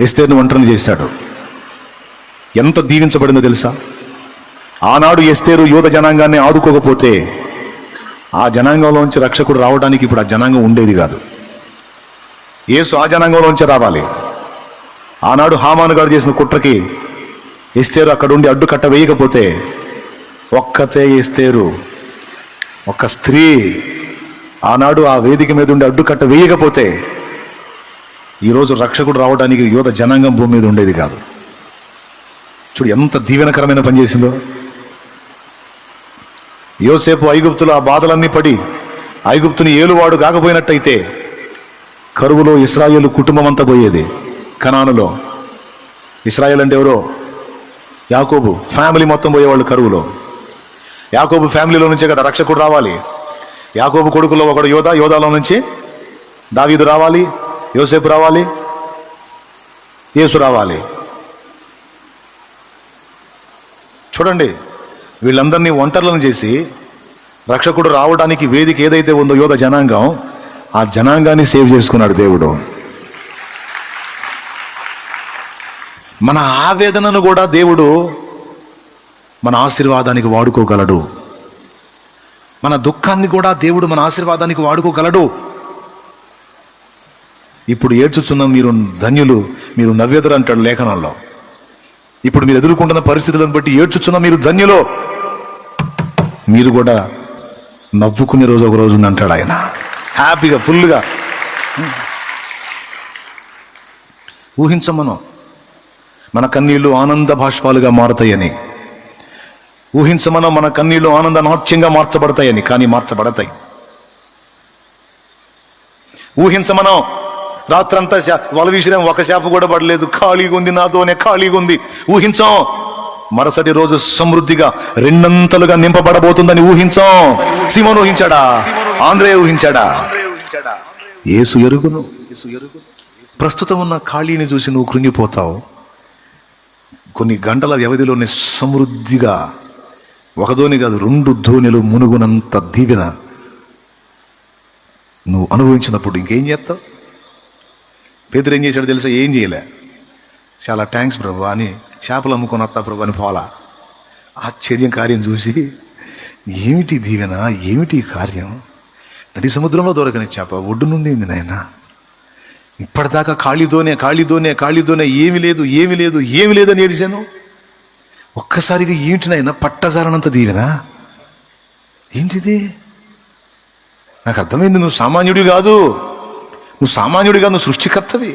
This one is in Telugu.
ఎస్తేర్ను ఒంటరిని చేశాడు. ఎంత దీవించబడిందో తెలుసా? ఆనాడు ఎస్తేరు యూద జనాంగాన్ని ఆదుకోకపోతే ఆ జనాంగంలోంచి రక్షకుడు రావడానికి ఇప్పుడు ఆ జనాంగం ఉండేది కాదు. యేసు ఆ జనాంగంలోంచి రావాలి. ఆనాడు హామాను గారు చేసిన కుట్రకి ఎస్తేరు అక్కడుండి అడ్డుకట్ట వేయకపోతే ఒక్కతే ఎస్తేరు ఒక స్త్రీ ఆనాడు ఆ వేదిక మీద ఉండి అడ్డుకట్ట వేయకపోతే ఈరోజు రక్షకుడు రావడానికి యువత జనాంగం భూమి మీద ఉండేది కాదు. చూడు ఎంత దీవెనకరమైన పని చేసిందో. యోసేపు ఐగుప్తులు ఆ బాధలన్నీ పడి ఐగుప్తుని ఏలువాడు కాకపోయినట్టయితే కరువులో ఇస్రాయేల్ కుటుంబం అంతా పోయేది కనానులో. ఇస్రాయేల్ అంటే ఎవరో? యాకోబు ఫ్యామిలీ మొత్తం పోయేవాళ్ళు కరువులో. యాకోబు ఫ్యామిలీలో నుంచే కదా రక్షకుడు రావాలి. యాకోబు కొడుకులో ఒకడు యోధ యోధాలో నుంచి దావీదు రావాలి. యోసేపు రావాలి? యేసు రావాలి. చూడండి వీళ్ళందరినీ ఒంటర్లను చేసి రక్షకుడు రావడానికి వేదిక ఏదైతే ఉందో యోధ జనాంగం ఆ జనాంగాన్ని సేవ్ చేసుకున్నాడు దేవుడు. మన ఆవేదనను కూడా దేవుడు మన ఆశీర్వాదానికి వాడుకోగలడు. మన దుఃఖాన్ని కూడా దేవుడు మన ఆశీర్వాదానికి వాడుకోగలడు. ఇప్పుడు ఏడ్చుచున్న మీరు ధన్యులు మీరు నవ్వెదరు అంటాడు లేఖనంలో. ఇప్పుడు మీరు ఎదుర్కొంటున్న పరిస్థితులను బట్టి ఏడ్చుచున్న మీరు ధన్యులో. మీరు కూడా నవ్వుకునే రోజు ఒక రోజు ఉంది అంటాడు ఆయన. హ్యాపీగా ఫుల్గా ఊహించమను. మన కన్నీళ్ళు ఆనంద భాష్పాలుగా మారుతాయని. ఊహించమనం మన కన్నీళ్ళు ఆనంద నాట్యంగా మార్చబడతాయని కానీ మార్చబడతాయి. ఊహించమనం. రాత్రంతా శా- వల విసిరాం ఒక చేప కూడా పడలేదు. ఖాళీగా ఉంది నాతోనే ఖాళీగా ఉంది. ఊహించాం. మరుసటి రోజు సమృద్ధిగా రెండంతలుగా నింపబడబోతుందని ఊహించాం. సీమను ఊహించాడా? ఆంధ్రే ఊహించాడా? ఏసు ఎరుగును. ప్రస్తుతం ఉన్న ఖాళీని చూసి నువ్వు కృంగిపోతావు. కొన్ని గంటల వ్యవధిలోనే సమృద్ధిగా ఒక ధోని కాదు రెండు ధోనిలు మునుగునంత దీవెన నువ్వు అనుభవించినప్పుడు ఇంకేం చేస్తావు? పేదరు ఏం చేశాడు తెలుసా? ఏం చేయలే. చాలా థ్యాంక్స్ ప్రభు అని చేపలు అమ్ముకొని వస్తా ప్రభు అని పోలా ఆశ్చర్యం కార్యం చూసి ఏమిటి దీవెన? ఏమిటి కార్యం? నడి సముద్రంలో దొరకని చేప ఒడ్డు నుండి నాయన. ఇప్పటిదాకా ఖాళీతోనే ఖాళీతోనే ఖాళీతోనే ఏమి లేదు ఏమి లేదు ఏమి లేదని ఏడిశాను ఒక్కసారిగా ఏంటి నాయన పట్టజాలనంత దీవెనా? ఏంటిది? నాకు అర్థమైంది నువ్వు సామాన్యుడి కాదు. నువ్వు సామాన్యుడి కాదు నువ్వు సృష్టికర్తవి